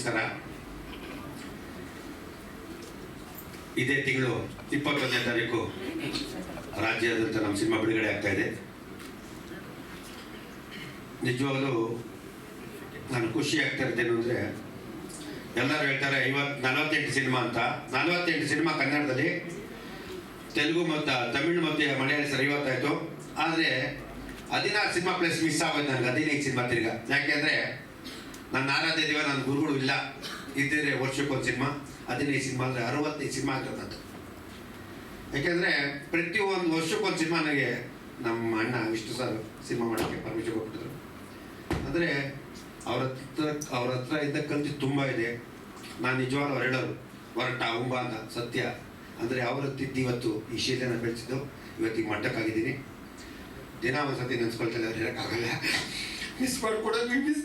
ನಮಸ್ಕಾರ ಇದೇ ತಿಂಗಳು ಇಪ್ಪತ್ತೊಂದನೇ ತಾರೀಕು ರಾಜ್ಯಾದ್ಯಂತ ನಮ್ಮ ಸಿನಿಮಾ ಬಿಡುಗಡೆ ಆಗ್ತಾ ಇದೆ. ನಿಜವಾಗಲೂ ನಾನು ಖುಷಿ ಆಗ್ತಾ ಇದ್ದೇನು ಅಂದರೆ ಎಲ್ಲರೂ ಹೇಳ್ತಾರೆ ಐವತ್ತು ನಲವತ್ತೆಂಟು ಸಿನಿಮಾ ಅಂತ. ನಲವತ್ತೆಂಟು ಸಿನಿಮಾ ಕನ್ನಡದಲ್ಲಿ. ತೆಲುಗು ಮತ್ತು ತಮಿಳು ಮತ್ತು ಮಲಯಾಳಿ ಸರ್ ಐವತ್ತಾಯಿತು ಆದರೆ ಹದಿನಾರು ಸಿನಿಮಾ ಪ್ಲಸ್ ಮಿಸ್ ಆಗೋದು ನನಗೆ ಹದಿನೈದು ಸಿನಿಮಾ ತಿರ್ಗ. ಯಾಕೆಂದರೆ ನನ್ನ ಆರಾಧ್ಯ ದೇವ ನನ್ನ ಗುರುಗಳು ಇಲ್ಲ. ಇದ್ದಿದ್ರೆ ವರ್ಷಕ್ಕೊಂದು ಸಿನಿಮಾ, ಹದಿನೈದು ಸಿನಿಮಾ ಅಂದರೆ ಅರವತ್ತೈದು ಸಿನಿಮಾ ಆಗ್ತದಂತ ಯಾಕೆಂದರೆ ಪ್ರತಿಯೊಂದು ವರ್ಷಕ್ಕೊಂದು ಸಿನಿಮಾ ನನಗೆ ನಮ್ಮ ಅಣ್ಣ ವಿಷ್ಣು ಸರ್ ಸಿನಿಮಾ ಮಾಡೋಕ್ಕೆ ಪರ್ಮಿಷನ್ ಕೊಟ್ಟಿದ್ರು ಅಂದರೆ ಅವ್ರ ಹತ್ರ ಅವ್ರ ಹತ್ರ ಇದ್ದ ಕಲ್ತು ತುಂಬ ಇದೆ. ನಾನು ನಿಜವಾಗ್ಲೂ ಅವ್ರು ಹೇಳೋರು, ಹೊರಟ ಉಂಬ ಅಂತ, ಸತ್ಯ. ಅಂದರೆ ಅವ್ರ ಹತ್ತಿದ್ದು ಇವತ್ತು ಈ ಶೀಲೆನ ಬೆಳೆಸಿದ್ದು. ಇವತ್ತಿಗೆ ಮಟ್ಟಕ್ಕಾಗಿದ್ದೀನಿ ದಿನ ಒಂದ್ಸತಿ ನೆನ್ಸ್ಕೊಳ್ತಾರೆ ಅವ್ರು ಹೇಳೋಕ್ಕಾಗಲ್ಲ. Miss ಮಾಡ್ಕೊಡೋದು miss